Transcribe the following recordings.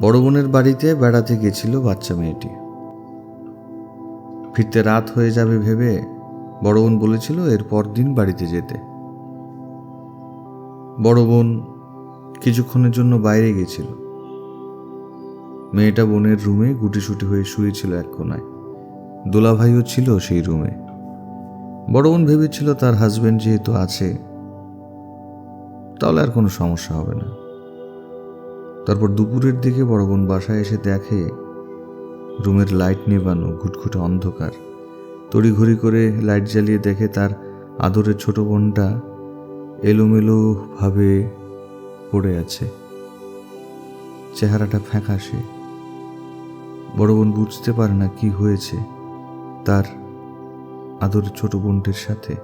বড় বোনের বাড়িতে বেড়াতে গেছিল বাচ্চা মেয়েটি। ফিরতে রাত হয়ে যাবে ভেবে বড় বোন বলেছিল এর দিন বাড়িতে যেতে। বড় বোন কিছুক্ষণের জন্য বাইরে গেছিল। মেয়েটা বোনের রুমে গুটিসুটি হয়ে শুয়েছিল এক কোনায় দোলাভাইও ছিল সেই রুমে। বড় বোন ভেবেছিল তার হাজবেন্ড যেহেতু আছে, তাহলে আর কোনো সমস্যা হবে না। তারপর দুপুরের দিকে বড় বোন বাসায় এসে দেখে, রুমের লাইট নেবানো ঘুটঘুটে অন্ধকার। তড়িঘড়ি করে লাইট জ্বালিয়ে দেখে তার আদরের ছোট বোনটা এলোমেলো ভাবে পড়ে আছে। চেহারাটা ফ্যাকাশে বড় বোন বুঝতে পারে না কি হয়েছে তার আদরের ছোট বোনটির সাথে।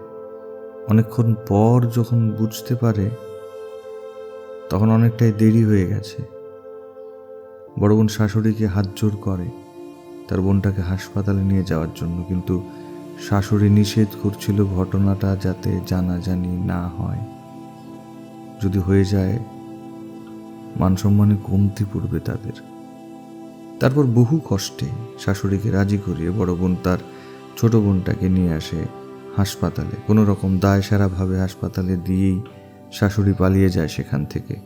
অনেকক্ষণ পর যখন বুঝতে পারে তখন অনেকটাই দেরি হয়ে গেছে। বড় বোন শাশুড়িকে হাত জোর করে, তার বোনটাকে হাসপাতালে নিয়ে যাওয়ার জন্য, কিন্তু শাশুড়ি নিষেধ করছিল ঘটনাটা যাতে জানাজানি না হয়। যদি হয়ে যায় মান সম্মানে কমতি পড়বে তাদের। তারপর বহু কষ্টে শাশুড়িকে রাজি করিয়ে বড় বোন তার ছোট বোনটাকে নিয়ে আসে হাসপাতালে। কোনো রকম দায় সারাভাবে হাসপাতালে দিয়েই শাশুড়ি পালিয়ে যায় সেখান থেকে।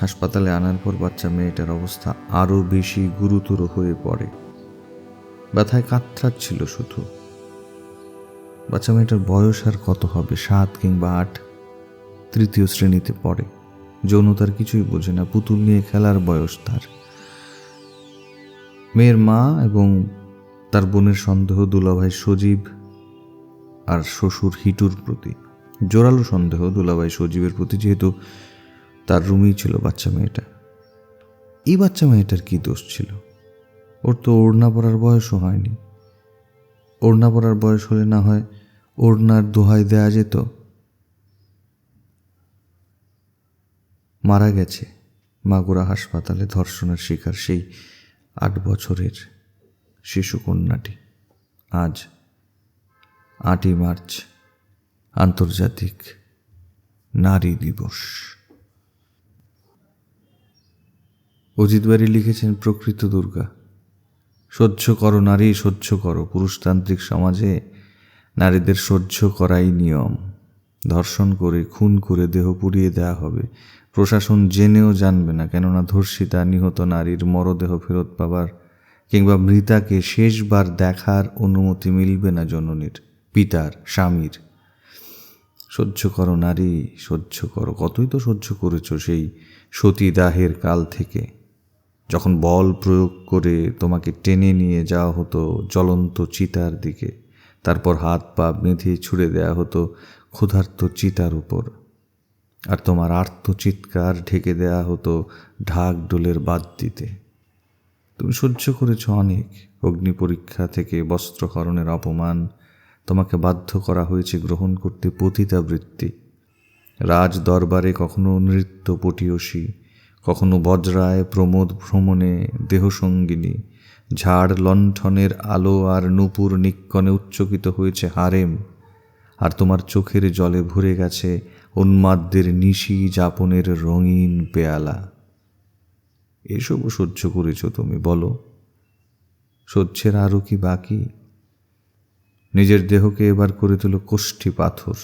হাসপাতালে আনার পর বাচ্চা মেয়েটার অবস্থা আরও বেশি গুরুতর হয়ে পড়ে। ব্যথায় কাতরাচ্ছিল শুধু। বাচ্চা মেয়েটার বয়স আর কত হবে, সাত কিংবা আট, তৃতীয় শ্রেণীতে পড়ে। যৌনতার কিছুই বোঝে না, পুতুল নিয়ে খেলার বয়স তার। মেয়ের মা এবং তার বোনের সন্দেহ দুলাভাই সজীব আর শ্বশুর হিটুর প্রতি। জোরালো সন্দেহ দুলাভাই সজীবের প্রতি, যেহেতু তার রুমেই ছিল বাচ্চা মেয়েটা। এই বাচ্চা মেয়েটার কি দোষ ছিল? ওর তো ওড়না পরার বয়সও হয়নি। ওড়না পরার বয়স হলে না হয় ওড়নার দোহাই দেয়া যেত। মারা গেছে মাগুরা হাসপাতালে ধর্ষণের শিকার সেই আট বছরের শিশু কন্যাটি আজ আটই মার্চ। আন্তর্জাতিক নারী দিবস। অজিত বাড়ি লিখেছেন, প্রকৃত দুর্গা, সহ্য করো নারী, সহ্য করো পুরুষতান্ত্রিক সমাজে নারীদের সহ্য করাই নিয়ম। ধর্ষণ করে, খুন করে, দেহ পুড়িয়ে দেওয়া হবে। প্রশাসন জেনেও জানবে না, কেননা ধর্ষিতা নিহত নারীর মরদেহ ফেরত পাবার কিংবা মৃতাকে শেষবার দেখার অনুমতি মিলবে না জননীর, পিতার, স্বামীর। সহ্য করো নারী, সহ্য করো। কতই তো সহ্য করেছ সেই সতীদাহের কাল থেকে। যখন বল প্রয়োগ করে তোমাকে টেনে নিয়ে যাওয়া হতো জ্বলন্ত চিতার দিকে, তারপর হাত পা বেঁধে ছুড়ে দেওয়া হতো ক্ষুধার্ত চিতার উপর। আর তোমার আর্ত চিৎকার ঢেকে দেওয়া হতো ঢাক ডোলের বাদ দিতে তুমি সহ্য করেছ অনেক। অগ্নি পরীক্ষা থেকে বস্ত্রহরণের অপমান তোমাকে বাধ্য করা হয়েছে গ্রহণ করতে পতিতাবৃত্তি রাজ দরবারে কখনো নৃত্য পটীয়সী, কখনো বজ্রায় প্রমোদ ভ্রমণে দেহসঙ্গিনী। ঝাড় লণ্ঠনের আলো আর নূপুর নিক্কণে উচ্চকিত হয়েছে হারেম, আর তোমার চোখের জলে ভরে গেছে উন্মাদদের নিশি যাপনের রঙিন পেয়ালা। এসবও সহ্য করেছ তুমি, বলো। সহ্যের আরও কি বাকি? নিজের দেহকে এবার করে তুলো কোষ্ঠী পাথর।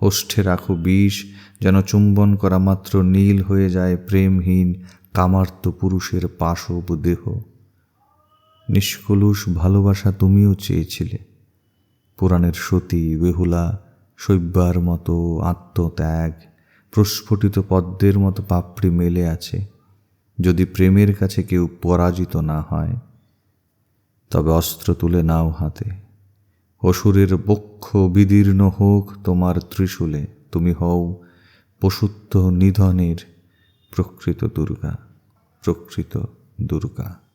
ওষ্ঠে রাখো বিষ, যেন চুম্বন করা মাত্র নীল হয়ে যায় প্রেমহীন, কামার্ত পুরুষের পাশব দেহ। নিষ্কলুষ ভালোবাসা তুমিও চেয়েছিলে। পুরাণের সতী বেহুলা শৈব্যার মতো আত্মত্যাগ, প্রস্ফুটিত পদ্মের মতো পাপড়ি মেলে আছে। যদি প্রেমের কাছে কেউ পরাজিত না হয়, তবে অস্ত্র তুলে নাও হাতে। অসুরের বক্ষ বিদীর্ণ হোক তোমার ত্রিশূলে তুমি হও পশুত্ব নিধনের প্রকৃত দুর্গা প্রকৃত দুর্গা।